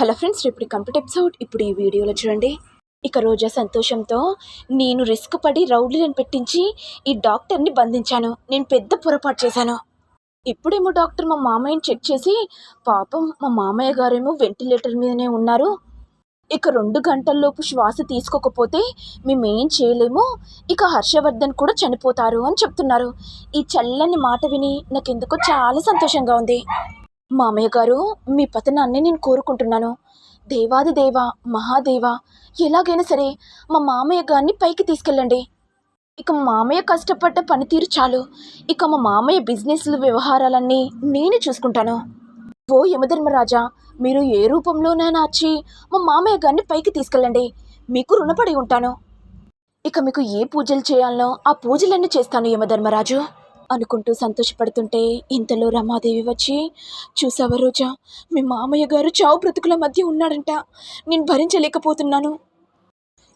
Hello friends ఇప్పుడు complete episode. ఇప్పుడు ఈ వీడియోలో చూడండి. ఇక రోజా సంతోషంతో నేను రిస్క్ పడి రౌడీలను పెట్టించి ఈ డాక్టర్ని బంధించాను. నేను పెద్ద పొరపాటు చేశాను. ఇప్పుడేమో డాక్టర్ మా మామయ్యని చెక్ చేసి పాపం మా మామయ్య గారేమో వెంటిలేటర్ మీదనే ఉన్నారు. ఇక రెండు గంటల్లోపు శ్వాస తీసుకోకపోతే మేమేం చేయలేము. ఇక హర్షవర్ధన్ కూడా చనిపోతారు అని చెప్తున్నారు. ఈ చల్లని మాట విని నాకెందుకో చాలా సంతోషంగా ఉంది. మామయ్య గారు మీ పతనాన్ని నేను కోరుకుంటున్నాను. దేవాది దేవ మహాదేవ ఎలాగైనా సరే మా మామయ్య గారిని పైకి తీసుకెళ్ళండి. ఇక మామయ్య కష్టపడ్డ పనితీరు చాలు. ఇక మా మామయ్య బిజినెస్లు వ్యవహారాలన్నీ నేనే చూసుకుంటాను. ఓ యమధర్మరాజా మీరు ఏ రూపంలోనైనా వచ్చి మా మామయ్య గారిని పైకి తీసుకెళ్ళండి. మీకు రుణపడి ఉంటాను. ఇక మీకు ఏ పూజలు చేయాలనో ఆ పూజలన్నీ చేస్తాను యమధర్మరాజు. అనుకుంటూ సంతోషపడుతుంటే ఇంతలో రమాదేవి వచ్చి చూసావా రోజా మీ మామయ్య గారు చావు బ్రతుకుల మధ్య ఉన్నాడంట. నేను భరించలేకపోతున్నాను.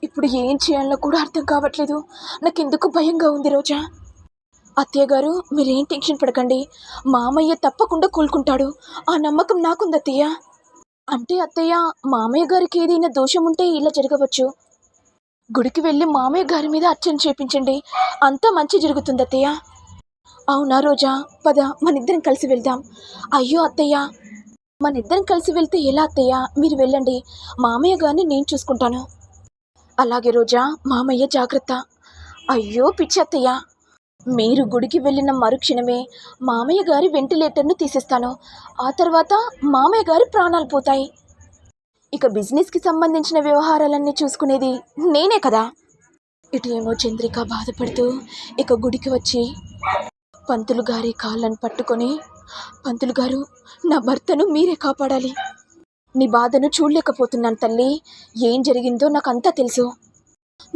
ఇప్పుడు ఏం చేయాలో కూడా అర్థం కావట్లేదు. నాకెందుకు భయంగా ఉంది రోజా? అత్తయ్య గారు మీరేం టెన్షన్ పడకండి. మామయ్య తప్పకుండా కోలుకుంటాడు. ఆ నమ్మకం నాకుంది అత్తయ్య. అంటే అత్తయ్య మామయ్య గారికి ఏదైనా దోషం ఉంటే ఇలా జరగవచ్చు. గుడికి వెళ్ళి మామయ్య గారి మీద అర్చన చేపించండి. అంతా మంచి జరుగుతుంది అత్తయ్య. అవునా రోజా? పద మనిద్దరం కలిసి వెళ్దాం. అయ్యో అత్తయ్య. మనిద్దరం కలిసి వెళ్తే ఎలా అత్తయ్య? మీరు వెళ్ళండి. మామయ్య గారిని నేను చూసుకుంటాను. అలాగే రోజా మామయ్య జాగ్రత్త. అయ్యో పిచ్చి అత్తయ్య. మీరు గుడికి వెళ్ళిన మరుక్షణమే మామయ్య గారి వెంటిలేటర్ను తీసేస్తాను. ఆ తర్వాత మామయ్య గారి ప్రాణాలు పోతాయి. ఇక బిజినెస్కి సంబంధించిన వ్యవహారాలన్నీ చూసుకునేది నేనే కదా. ఇటు ఏమో చంద్రిక బాధపడుతూ ఇక గుడికి వచ్చి పంతులు గారి కాళ్ళను పట్టుకొని పంతులు గారు నా భర్తను మీరే కాపాడాలి. నీ బాధను చూడలేకపోతున్నాను తల్లి. ఏం జరిగిందో నాకు అంతా తెలుసు.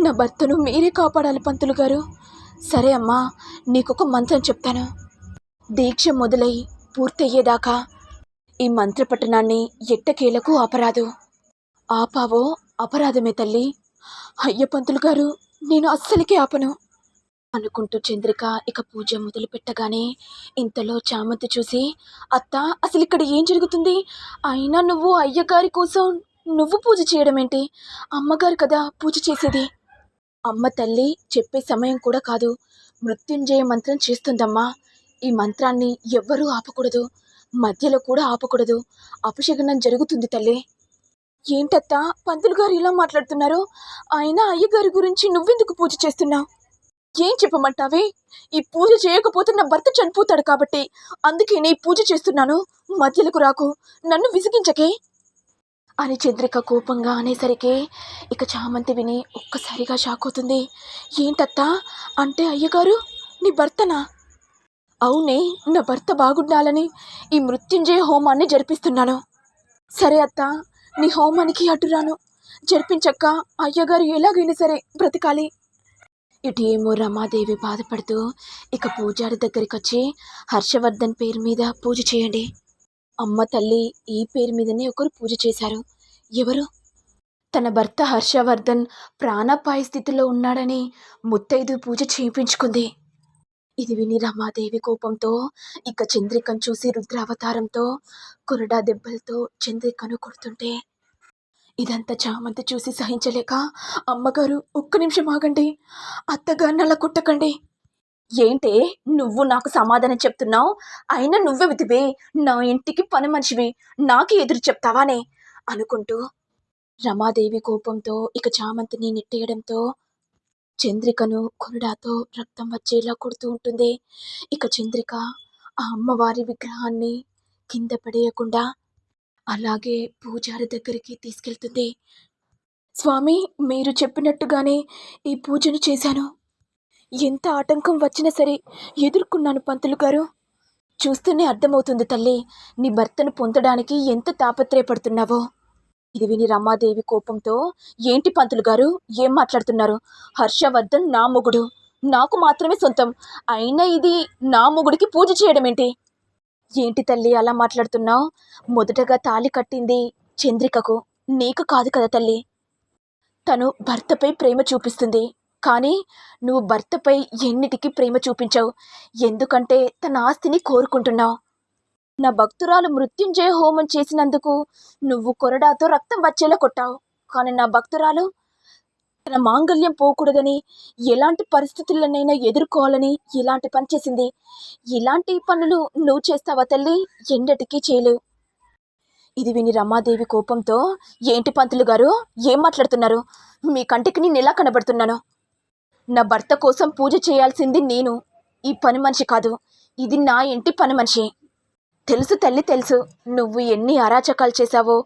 నా భర్తను మీరే కాపాడాలి పంతులు గారు. సరే అమ్మా నీకొక మంత్రం చెప్తాను. దీక్ష మొదలై పూర్తయ్యేదాకా ఈ మంత్రపట్టణాన్ని ఎట్టకేలకు ఆపరాదు. ఆపావో అపరాధమే తల్లి. అయ్య పంతులు గారు నేను అస్సలికే ఆపను. అనుకుంటూ చంద్రిక ఇక పూజ మొదలు పెట్టగానే ఇంతలో చామంతి చూసి అత్త అసలు ఇక్కడ ఏం జరుగుతుంది? అయినా నువ్వు అయ్యగారి కోసం నువ్వు పూజ చేయడం ఏంటి అమ్మగారు కదా పూజ చేసేది. అమ్మ తల్లి చెప్పే సమయం కూడా కాదు. మృత్యుంజయ మంత్రం చేస్తుందమ్మా. ఈ మంత్రాన్ని ఎవ్వరూ ఆపకూడదు. మధ్యలో కూడా ఆపకూడదు. అపశగనం జరుగుతుంది తల్లి. ఏంటత్తా? పంతులు గారు ఇలా మాట్లాడుతున్నారు. ఆయన అయ్యగారి గురించి నువ్వెందుకు పూజ చేస్తున్నావు? ఏం చెప్పమంటావే? ఈ పూజ చేయకపోతే నా భర్త చనిపోతాడు కాబట్టి. అందుకే నీ పూజ చేస్తున్నాను. మధ్యలకు రాకు. నన్ను విసిగించకే. అని చంద్రిక కోపంగా అనేసరికి ఇక చామంతి విని ఒక్కసారిగా షాక్ అవుతుంది. ఏంటత్తా? అంటే అయ్యగారు? నీ భర్తనా? అవునే నా భర్త బాగుండాలని ఈ మృత్యుంజయ హోమాన్ని జరిపిస్తున్నాను. సరే అత్త నీ హోమానికి అటురాను జరిపించక్క అయ్యగారు ఎలాగైనా సరే బ్రతకాలి. ఇటు ఏమో రమాదేవి బాధపడుతూ ఇక పూజారి దగ్గరికి వచ్చి హర్షవర్ధన్ పేరు మీద పూజ చేయండి. అమ్మ తల్లి ఈ పేరు మీదనే ఒకరు పూజ చేశారు. ఎవరు? తన భర్త హర్షవర్ధన్ ప్రాణాపాయ స్థితిలో ఉన్నాడని ముత్తైదు పూజ చేయించుకుంది. ఇది విని రమాదేవి కోపంతో ఇక చంద్రికను చూసి రుద్రావతారంతో కొరడా దెబ్బలతో చంద్రికను కొడుతుంటే ఇదంతా చామంతి చూసి సహించలేక అమ్మగారు ఒక్క నిమిషం ఆగండి. అత్తగారిని అలా కొట్టకండి. ఏంటే నువ్వు నాకు సమాధానం చెప్తున్నావు? అయినా నువ్వే వితివే నా ఇంటికి పని మనిషివి. నాకు ఎదురు చెప్తావానే? అనుకుంటూ రమాదేవి కోపంతో ఇక చామంతిని నెట్టేయడంతో చంద్రికను కొరడాతో రక్తం వచ్చేలా కొడుతూ ఉంటుంది. ఇక చంద్రిక ఆ అమ్మవారి విగ్రహాన్ని కింద పడేయకుండా అలాగే పూజారి దగ్గరికి తీసుకెళ్తుంది. స్వామి మీరు చెప్పినట్టుగానే ఈ పూజను చేశాను. ఎంత ఆటంకం వచ్చినా సరే ఎదుర్కొన్నాను పంతులు గారు. చూస్తూనే అర్థమవుతుంది తల్లి నీ భర్తను పొందడానికి ఎంత తాపత్రయపడుతున్నావో. ఇది విని రమాదేవి కోపంతో ఏంటి పంతులు గారు ఏం మాట్లాడుతున్నారు? హర్షవర్ధన్ నా మొగుడు నాకు మాత్రమే సొంతం. అయినా ఇది నా మొగుడికి పూజ చేయడం ఏంటి ఏంటి తల్లి అలా మాట్లాడుతున్నావు? మొదటగా తాళి కట్టింది చంద్రికకు. నీకు కాదు కదా తల్లి. తను భర్తపై ప్రేమ చూపిస్తుంది. కానీ నువ్వు భర్తపై ఎన్నిటికీ ప్రేమ చూపించావు. ఎందుకంటే తన ఆస్తిని కోరుకుంటున్నావు. నా భక్తురాలు మృత్యుంజయ హోమం చేసినందుకు నువ్వు కొరడాతో రక్తం వచ్చేలా కొట్టావు. కానీ నా భక్తురాలు తన మాంగల్యం పోకూడదని ఎలాంటి పరిస్థితులనైనా ఎదుర్కోవాలని ఇలాంటి పని చేసింది. ఇలాంటి పనులు నువ్వు చేస్తావా తల్లి? ఎండటికీ చేయలేవు. ఇది విని రమాదేవి కోపంతో ఏంటి పంతులు గారు? ఏం మాట్లాడుతున్నారు? మీ కంటికి నేను ఎలా కనబడుతున్నాను? నా భర్త కోసం పూజ చేయాల్సింది నేను. ఈ పని మనిషి కాదు. ఇది నా ఇంటి పని మనిషి. తెలుసు తల్లి తెలుసు. నువ్వు ఎన్ని అరాచకాలు చేశావో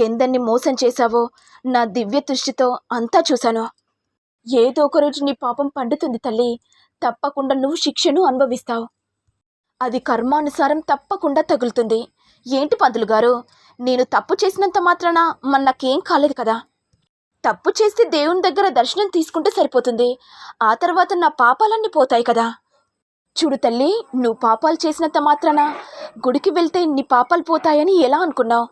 ఎందరిని మోసం చేశావో నా దివ్య దృష్టితో అంతా చూశాను. ఏదో ఒక రోజు నీ పాపం పండుతుంది తల్లి. తప్పకుండా నువ్వు శిక్షను అనుభవిస్తావు. అది కర్మానుసారం తప్పకుండా తగులుతుంది. ఏంటి పంతులు గారు? నేను తప్పు చేసినంత మాత్రాన మన నాకేం కాలేదు కదా? తప్పు చేస్తే దేవుని దగ్గర దర్శనం తీసుకుంటే సరిపోతుంది. ఆ తర్వాత నా పాపాలన్నీ పోతాయి కదా? చూడు తల్లి నువ్వు పాపాలు చేసినంత మాత్రాన గుడికి వెళ్తే నీ పాపాలు పోతాయని ఎలా అనుకున్నావు?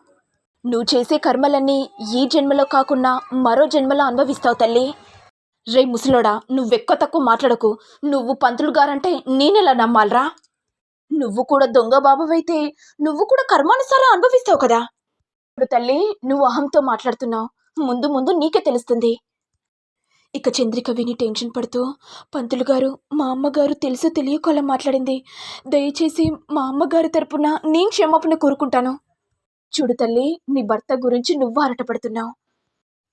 నువ్వు చేసే కర్మలన్నీ ఈ జన్మలో కాకుండా మరో జన్మలో అనుభవిస్తావు తల్లి. రే ముసలోడా నువ్వెక్క తక్కువ మాట్లాడకు. నువ్వు పంతులు గారంటే నేనెలా నమ్మాలరా? నువ్వు కూడా దొంగ బాబువైతే నువ్వు కూడా కర్మానుసారం అనుభవిస్తావు కదా. ఇప్పుడు తల్లి నువ్వు అహంతో మాట్లాడుతున్నావు. ముందు ముందు నీకే తెలుస్తుంది. ఇక చంద్రిక విని టెన్షన్ పడుతూ పంతులు గారు మా అమ్మగారు తెలుసో తెలియక అలా మాట్లాడింది. దయచేసి మా అమ్మగారి తరపున నేను క్షమాపణ కోరుకుంటాను. చూడు తల్లి నీ భర్త గురించి నువ్వు అరటపడుతున్నావు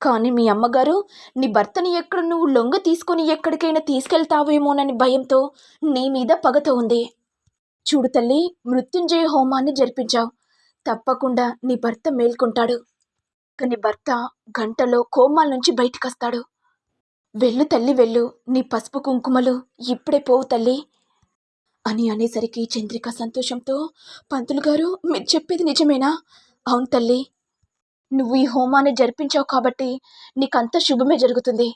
కానీ మీ అమ్మగారు నీ భర్తని ఎక్కడ నువ్వు లొంగ తీసుకొని ఎక్కడికైనా తీసుకెళ్తావేమోనని భయంతో నీ మీద పగతో ఉంది చూడు తల్లి మృత్యుంజయ హోమాన్ని జరిపించావు. తప్పకుండా నీ భర్త మేల్కొంటాడు. కానీ భర్త గంటలో కోమాల నుంచి బయటకొస్తాడు. వెళ్ళు తల్లి వెళ్ళు. నీ పసుపు కుంకుమలు ఇప్పుడే పోవు తల్లి. అని అనేసరికి చంద్రిక సంతోషంతో పంతులు గారు మీరు చెప్పేది నిజమేనా? అవును తల్లి. నువ్వు ఈ హోమాన్ని జరిపించావు కాబట్టి నీకంత శుభమే జరుగుతుంది.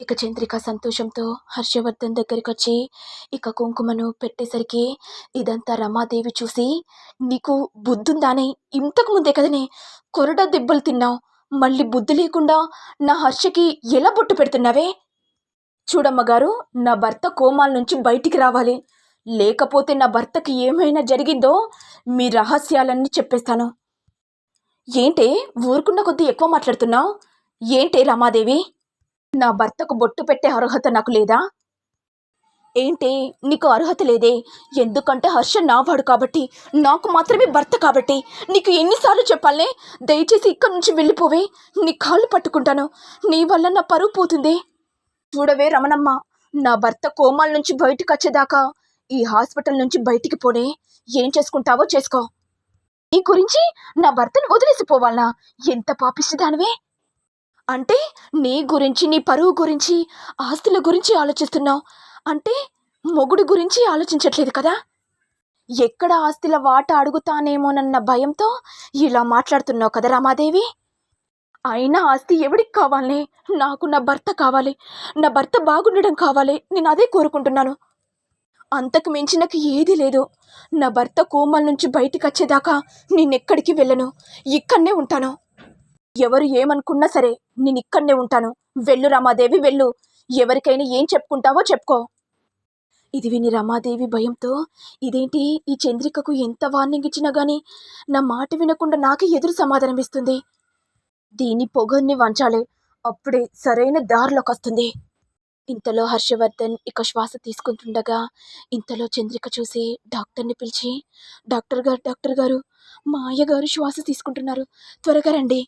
ఇక చంద్రిక సంతోషంతో హర్షవర్ధన్ దగ్గరికి వచ్చి ఇక కుంకుమను పెట్టేసరికి ఇదంతా రమాదేవి చూసి నీకు బుద్ధుందానే ఇంతకు ముందే కదనే కొరడా దెబ్బలు తిన్నావు. మళ్ళీ బుద్ధి లేకుండా నా హర్షకి ఎలా బొట్టు పెడుతున్నావే? చూడమ్మగారు నా భర్త కోమాల నుంచి బయటికి రావాలి. లేకపోతే నా భర్తకి ఏమైనా జరిగిందో మీ రహస్యాలన్నీ చెప్పేస్తాను. ఏంటే ఊరుకున్న కొద్దీ ఎక్కువ మాట్లాడుతున్నావు? ఏంటే రమాదేవి? నా భర్తకు బొట్టు పెట్టే అర్హత నాకు లేదా? ఏంటి? నీకు అర్హత లేదే. ఎందుకంటే హర్ష నావాడు కాబట్టి నాకు మాత్రమే భర్త కాబట్టి. నీకు ఎన్నిసార్లు చెప్పాలే? దయచేసి ఇక్కడి నుంచి వెళ్ళిపోవే. నీ కాళ్ళు పట్టుకుంటాను. నీ వల్ల నా పరువు పోతుంది. చూడవే రమణమ్మ నా భర్త కోమాల నుంచి బయటకు వచ్చేదాకా ఈ హాస్పిటల్ నుంచి బయటికి పోనే. ఏం చేసుకుంటావో చేసుకో. నీ గురించి నా భర్తను వదిలేసిపోవాలనా? ఎంత పాపిస్తుందానివే అంటే నీ గురించి నీ పరువు గురించి ఆస్తుల గురించి ఆలోచిస్తున్నావు. అంటే మొగుడు గురించి ఆలోచించట్లేదు కదా? ఎక్కడ ఆస్తిల వాట అడుగుతానేమోనన్న భయంతో ఇలా మాట్లాడుతున్నావు కదా రామాదేవి? అయినా ఆస్తి ఎవడికి కావాలి? నాకు నా భర్త కావాలి. నా భర్త బాగుండడం కావాలి. నేను అదే కోరుకుంటున్నాను. అంతకు మించి నాకు ఏదీ లేదు. నా భర్త కోమల నుంచి బయటికి వచ్చేదాకా నేనెక్కడికి వెళ్ళను. ఇక్కడనే ఉంటాను. ఎవరు ఏమనుకున్నా సరే నేను ఇక్కడనే ఉంటాను. వెళ్ళు రమాదేవి వెళ్ళు. ఎవరికైనా ఏం చెప్పుకుంటావో చెప్పుకో. ఇది విని రమాదేవి భయంతో ఇదేంటి ఈ చంద్రికకు ఎంత వార్నింగ్ ఇచ్చినా గాని నా మాట వినకుండా నాకే ఎదురు సమాధానం ఇస్తుంది. దీని పొగర్ని వంచాలి అప్పుడే సరైన దారిలోకి వస్తుంది. ఇంతలో హర్షవర్ధన్ ఇక శ్వాస తీసుకుంటుండగా ఇంతలో చంద్రిక చూసి డాక్టర్ని పిలిచి డాక్టర్ గారు డాక్టర్ గారు మా అయ్యగారు శ్వాస తీసుకుంటున్నారు త్వరగా రండి.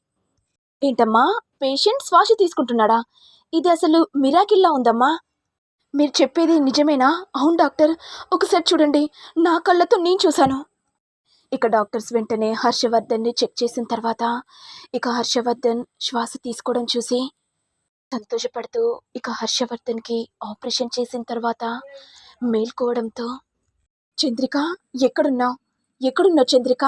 ఏంటమ్మా పేషెంట్ శ్వాస తీసుకుంటున్నాడా? ఇది అసలు మిరాకిల్లా ఉందమ్మా? మీరు చెప్పేది నిజమేనా? అవును డాక్టర్. ఒకసారి చూడండి. నా కళ్ళతో నేను చూశాను. ఇక డాక్టర్స్ వెంటనే హర్షవర్ధన్ని చెక్ చేసిన తర్వాత ఇక హర్షవర్ధన్ శ్వాస తీసుకోవడం చూసి సంతోషపడుతూ ఇక హర్షవర్ధన్కి ఆపరేషన్ చేసిన తర్వాత మేల్కోవడంతో చంద్రిక ఎక్కడున్నావు? ఎక్కడున్నావు చంద్రిక?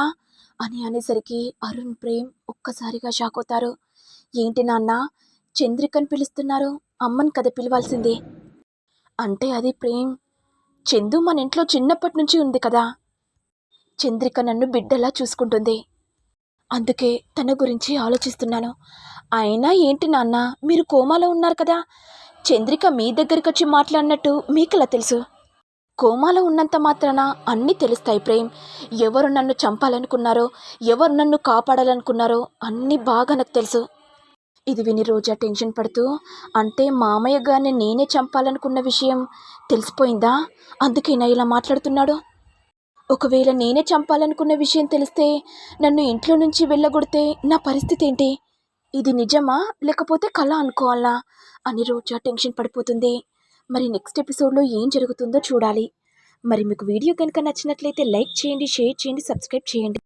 అని అనేసరికి అరుణ్ ప్రేమ్ ఒక్కసారిగా షాక్ అవుతారు. ఏంటి నాన్న? చంద్రికని పిలుస్తున్నారు? అమ్మని కదా పిలవాల్సింది. అంటే అది ప్రేమ్. చందు మన ఇంట్లో చిన్నప్పటి నుంచి ఉంది కదా. చంద్రిక నన్ను బిడ్డలా చూసుకుంటుంది. అందుకే తన గురించి ఆలోచిస్తున్నాను. అయినా ఏంటి నాన్న మీరు కోమాలో ఉన్నారు కదా. చంద్రిక మీ దగ్గరికి వచ్చి మాట్లాడినట్టు మీకులా తెలుసు? కోమాలో ఉన్నంత మాత్రాన అన్నీ తెలుస్తాయి ప్రేమ్. ఎవరు నన్ను చంపాలనుకున్నారో ఎవరు నన్ను కాపాడాలనుకున్నారో అన్నీ బాగా నాకు తెలుసు. ఇది విని రోజా టెన్షన్ పడుతూ అంటే మామయ్య గారిని నేనే చంపాలనుకున్న విషయం తెలిసిపోయిందా? అందుకేనా ఇలా మాట్లాడుతున్నాడు? ఒకవేళ నేనే చంపాలనుకున్న విషయం తెలిస్తే నన్ను ఇంట్లో నుంచి వెళ్ళగొడితే నా పరిస్థితి ఏంటి? ఇది నిజమా? లేకపోతే కళ అనుకోవాలా? అని రోజా టెన్షన్ పడిపోతుంది. మరి నెక్స్ట్ ఎపిసోడ్లో ఏం జరుగుతుందో చూడాలి. మరి మీకు వీడియో కనుక నచ్చినట్లయితే లైక్ చేయండి షేర్ చేయండి సబ్స్క్రైబ్ చేయండి.